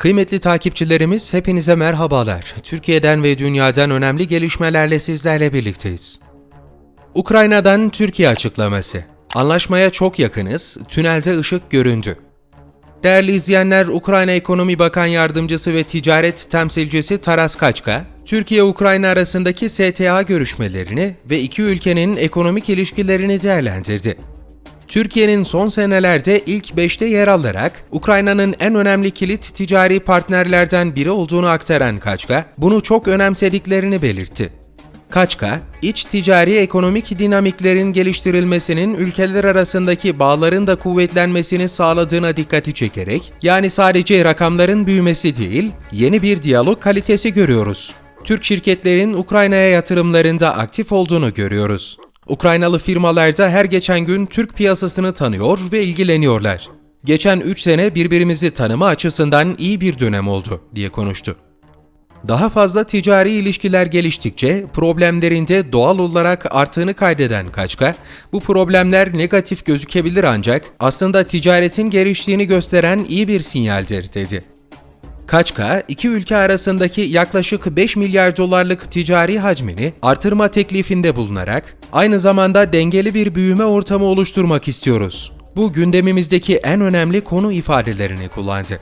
Kıymetli takipçilerimiz hepinize merhabalar. Türkiye'den ve dünyadan önemli gelişmelerle sizlerle birlikteyiz. Ukrayna'dan Türkiye açıklaması. Anlaşmaya çok yakınız, tünelde ışık göründü. Değerli izleyenler, Ukrayna Ekonomi Bakan Yardımcısı ve Ticaret Temsilcisi Taras Kaçka, Türkiye-Ukrayna arasındaki STA görüşmelerini ve iki ülkenin ekonomik ilişkilerini değerlendirdi. Türkiye'nin son senelerde ilk 5'te yer alarak Ukrayna'nın en önemli kilit ticari partnerlerden biri olduğunu aktaran Kaçka, bunu çok önemsediklerini belirtti. Kaçka, iç ticari ekonomik dinamiklerin geliştirilmesinin ülkeler arasındaki bağların da kuvvetlenmesini sağladığına dikkati çekerek, yani sadece rakamların büyümesi değil, yeni bir diyalog kalitesi görüyoruz. Türk şirketlerin Ukrayna'ya yatırımlarında aktif olduğunu görüyoruz. Ukraynalı firmalar da her geçen gün Türk piyasasını tanıyor ve ilgileniyorlar. Geçen 3 sene birbirimizi tanıma açısından iyi bir dönem oldu, diye konuştu. Daha fazla ticari ilişkiler geliştikçe problemlerinde doğal olarak arttığını kaydeden Kaçka, bu problemler negatif gözükebilir ancak aslında ticaretin geliştiğini gösteren iyi bir sinyaldir dedi. Kaçka, iki ülke arasındaki yaklaşık 5 milyar dolarlık ticari hacmini artırma teklifinde bulunarak aynı zamanda dengeli bir büyüme ortamı oluşturmak istiyoruz. Bu gündemimizdeki en önemli konu ifadelerini kullandı.